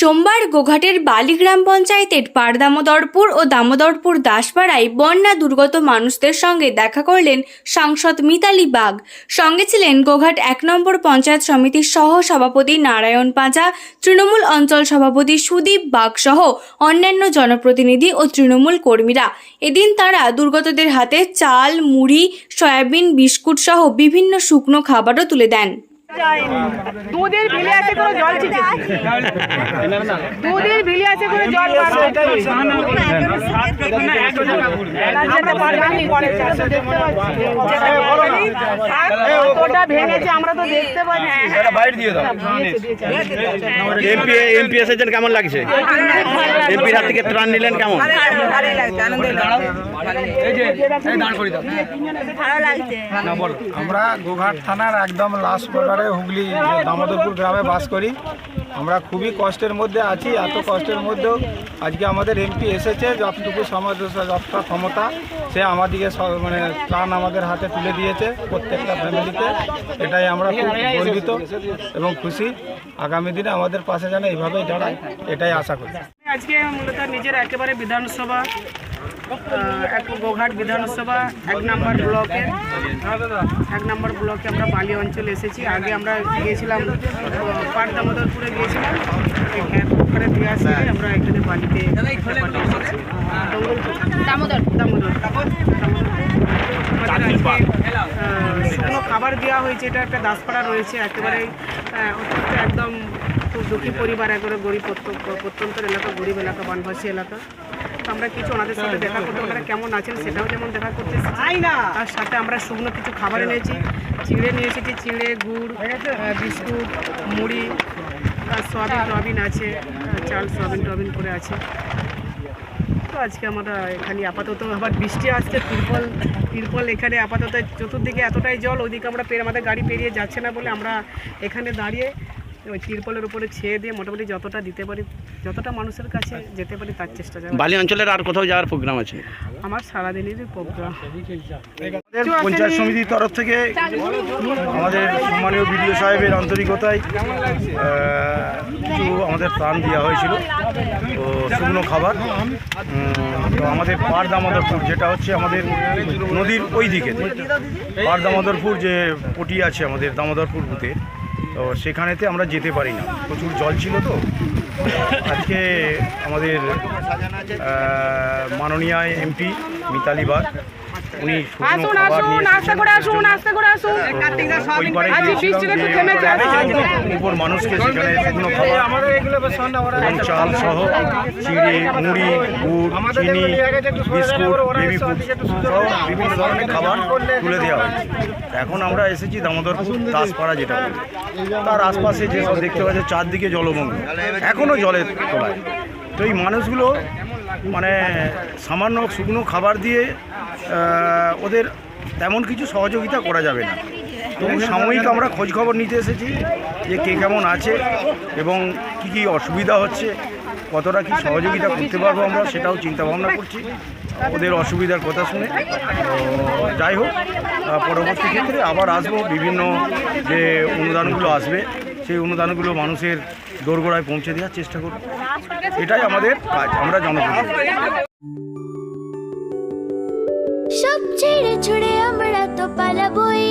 সোমবার গোঘাটের বালিগ্রাম পঞ্চায়েতের পারদামোদরপুর ও দামোদরপুর দাসপাড়ায় বন্যা দুর্গত মানুষদের সঙ্গে দেখা করলেন সাংসদ মিতালি বাগ। সঙ্গে ছিলেন গোঘাট এক নম্বর পঞ্চায়েত সমিতির সহ সভাপতি নারায়ণ পাঁজা, তৃণমূল অঞ্চল সভাপতি সুদীপ বাগ সহ অন্যান্য জনপ্রতিনিধি ও তৃণমূল কর্মীরা। এদিন তারা দুর্গতদের হাতে চাল, মুড়ি, সয়াবিন, বিস্কুট সহ বিভিন্ন শুকনো খাবারও তুলে দেন। দুধের ভিলে আছে কোনো জল ছিটে? দুধের ভিলে আছে কোনো জল ভেঙেছে আমরা তো দেখতে পাচ্ছি। এটা বাইরে দিয়ে দাও। এমপি এমপি এসেছেন কেমন লাগছে? এমপির হাত থেকে ত্রাণ নিলেন কেমন? আমরা গোঘাট থানার একদম লাস্ট বর্ডারে হুগলি দামোদরপুর গ্রামে বাস করি। আমরা খুবই কষ্টের মধ্যে আছি, এত কষ্টের মধ্যেও আজকে আমাদের এমপি এসেছে, যতটুকু যতটা ক্ষমতা, সে আমাদেরকে মানে ত্রাণ আমাদের হাতে তুলে দিয়েছে প্রত্যেকটা ফ্যামিলিতে এটাই আমরা খুব গর্বিত এবং খুশি। আগামী দিনে আমাদের পাশে যেন এইভাবেই দাঁড়ায়, এটাই আশা করি। আজকে মূলত নিজের একেবারে বিধানসভা এক গোঘাট বিধানসভা এক নম্বর ব্লকে এক নম্বর ব্লকে আমরা বালি অঞ্চলে এসেছি। আগে আমরা গিয়েছিলাম পাট দামোদরপুরে গিয়েছিলাম। ওখানে দিয়ে আসে আমরা এখানে বালিতে। দামোদর। শুকনো খাবার দেওয়া হয়েছে। এটা একটা দাসপাড়া রয়েছে একেবারে অত্যন্ত একদম খুব দুঃখী পরিবার একেবারে গরিব প্রত্য- প্রত্যন্ত এলাকা গরিব এলাকা বনবাসী এলাকা। আমরা কিছু ওনাদের সাথে দেখা করতে ওনারা কেমন আছেন সেটাও যেমন দেখা করতে এসেছি। তার সাথে আমরা শুকনো কিছু খাবার এনেছি চিড়ে নিয়ে এসেছি চিড়ে গুড় বিস্কুট মুড়ি আর সয়াবিন টয়াবিন আছে চাল সয়াবিন টবিন করে আছে। তো আজকে আমরা এখানে আপাতত আবার বৃষ্টি আসছে তিরপল তিরপল এখানে আপাতত চতুর্দিকে এতটাই জল ওইদিকে আমরা পেরে আমাদের গাড়ি পেরিয়ে যাচ্ছে না বলে আমরা এখানে দাঁড়িয়ে ওই তিরপলের উপরে ছেয়ে দিয়ে মোটামুটি যতটা দিতে পারি যতটা মানুষের কাছে যেতে পারি তার চেষ্টা যাবে। বালি অঞ্চলের আর কোথাও যাওয়ার প্রোগ্রাম আছে? আমার সারাদিনেরই প্রোগ্রাম। পঞ্চায়েত সমিতির তরফ থেকে আমাদের সম্মানীয় বিডিও সাহেবের আন্তরিকতায় কিছু আমাদের প্রাণ দেওয়া হয়েছিল। তো শুকনো খাবার তো আমাদের পার দামোদরপুর যেটা হচ্ছে আমাদের নদীর ওই দিকে পার দামোদরপুর যে পটি আছে আমাদের দামোদরপুর বুথে তো সেখানেতে আমরা যেতে পারি না। প্রচুর জল ছিল তো। আজকে আমাদের মাননীয় এমপি মিতালি বাগ উনি আসুন আসুন আস্তে করে আসুন আস্তে করে আসুন ওই পারে আজ গিয়েছিলাম বৃষ্টিটা একটু থেমেছে উপর মানুষকে সেখানে শুকনো খাবার এবং চাল সহ চিড়ে মুড়ি গুড় চিনি বিস্কুট বেবি ফুড সহ বিভিন্ন ধরনের খাবার তুলে দেওয়া হয়েছে এখন আমরা এসেছি দামোদরপুর দাসপাড়া যেটা তার আশপাশে যেসব দেখতে পাচ্ছে চারদিকে জলমগ্ন এখনও জলের তোলায় তো এই মানুষগুলো মানে সামান্য শুকনো খাবার দিয়ে ওদের তেমন কিছু সহযোগিতা করা যাবে না। তবু সাময়িক আমরা খোঁজ খবর নিতে এসেছি যে কে কেমন আছে এবং কি কি অসুবিধা হচ্ছে, কতটা কি সহযোগিতা করতে পারব আমরা সেটাও চিন্তা ভাবনা করছি। ওদের অসুবিধার কথা শুনে। তো যাই হোক পরবর্তী ক্ষেত্রে আবার আসব। বিভিন্ন যে অনুদানগুলো আসবে সেই অনুদানগুলো মানুষের দোরগোড়ায় পৌঁছে দেওয়ার চেষ্টা করব। এটাই আমাদের কাজ, আমরা জানব সব ছেড়ে ছুড়ে আমরা তো পালাবই।